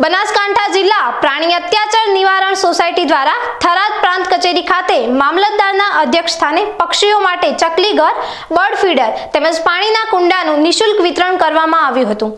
બનાસકાંઠા જિલ્લા પ્રાણી અત્યાચાર નિવારણ સોસાયટી દ્વારા થરાદ પ્રાંત કચેરી ખાતે મામલતદારના અધ્યક્ષ સ્થાને પક્ષીઓ માટે ચકલી ઘર બર્ડ ફીડર તેમજ પાણીના કુંડાનું નિઃશુલ્ક વિતરણ કરવામાં આવ્યું હતું.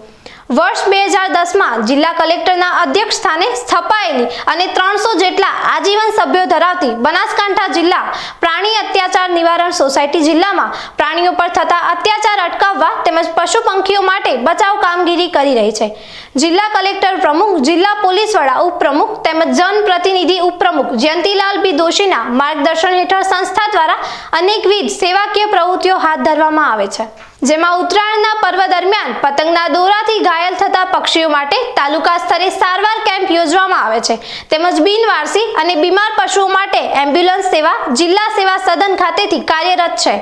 વર્ષ બે હજાર દસમાં જિલ્લા કલેક્ટરના અધ્યક્ષ સ્થાને સ્થપાયેલી અને ત્રણસો જેટલા આજીવન સભ્યો ધરાવતી બનાસકાંઠા જિલ્લા પ્રાણી અત્યાચાર નિવારણ સોસાયટી જિલ્લામાં પ્રાણીઓ પર થતા અત્યાચાર અટકાવવા તેમજ પશુ પંખીઓ માટે બચાવ કામગીરી કરી રહી છે. જિલ્લા કલેક્ટર પ્રમુખ, જિલ્લા પોલીસ વડા ઉપપ્રમુખ તેમજ જનપ્રતિનિધિ ઉપપ્રમુખ જયંતિલાલ બી દોશીના માર્ગદર્શન હેઠળ સંસ્થા દ્વારા અનેકવિધ સેવાકીય હાથ ધરવામાં આવે છે. જેમાં ઉત્તરાયણના પર્વ દરમિયાન પતંગના દોરાથી ઘાયલ થતા પક્ષીઓ માટે તાલુકા સ્તરે સારવાર કેમ્પ યોજવામાં આવે છે. તેમજ બિનવારસી અને બીમાર પશુઓ માટે એમ્બ્યુલન્સ સેવા જિલ્લા સેવા સદન ખાતેથી કાર્યરત છે.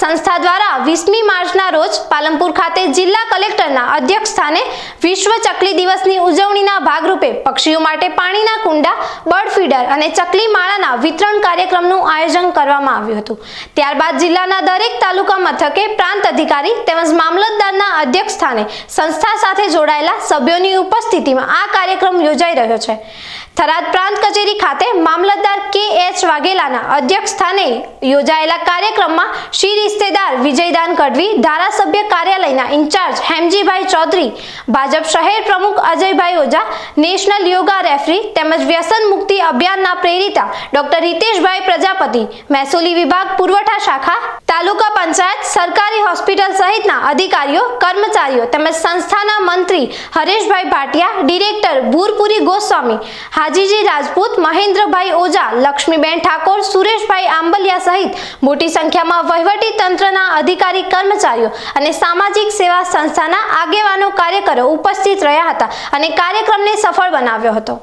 સંસ્થા દ્વારા વીસમી માર્ચના રોજ પાલનપુર ખાતે જિલ્લા કલેક્ટરના અધ્યક્ષ સ્થાને વિશ્વ ચકલી દિવસની ઉજવણીના ભાગરૂપે પક્ષીઓ માટે પાણીના કુંડા, બર્ડ ફીડર અને ચકલી માળાના વિતરણ કાર્યક્રમનું આયોજન કરવામાં આવ્યું હતું. ત્યારબાદ જિલ્લાના દરેક તાલુકા મથકે પ્રાંત અધિકારી તેમજ મામલતદારના અધ્યક્ષ સ્થાને સંસ્થા સાથે જોડાયેલા સભ્યોની ઉપસ્થિતિમાં આ કાર્યક્રમ યોજાઈ રહ્યો છે. થરાદ પ્રાંત કચેરી ખાતે મામલતદાર કે એચ વાઘેલાના અધ્યક્ષ સ્થાને યોજાયેલા કાર્યક્રમમાં શ્રી રિશ્તેદાર વિજયદાન કડવી ધારાસભ્ય કાર્યાલયના ઇન્ચાર્જ હેમજીભાઈ ચૌધરી, ભાજપ શહેર પ્રમુખ Ajaybhai Ojha, national yoga referee તેમજ વ્યસન મુક્તિ અભિયાનના પ્રેરિતા ડોક્ટર હિતેશભાઈ પ્રજાપતિ, મહેસૂલી વિભાગ પુરવઠા શાખા, તાલુકા પંચાયત, સરકારી હોસ્પિટલ સહિતના અધિકારીઓ, કર્મચારીઓ તેમજ સંસ્થાના મંત્રી હરેશભાઈ ભાટિયા, ડિરેક્ટર ભૂરપુરી ગોસ્વામી, હાજીજી રાજપૂત, મહેન્દ્રભાઈ ઓઝા, લક્ષ્મીબેન ઠાકોર, સુરેશભાઈ આંબલિયા સહિત મોટી સંખ્યામાં વહીવટી તંત્રના અધિકારી કર્મચારીઓ અને સામાજિક સેવા સંસ્થાના આગેવાનો કાર્યકરો ઉપસ્થિત રહ્યા હતા અને કાર્યક્રમને સફળ બનાવ્યો હતો.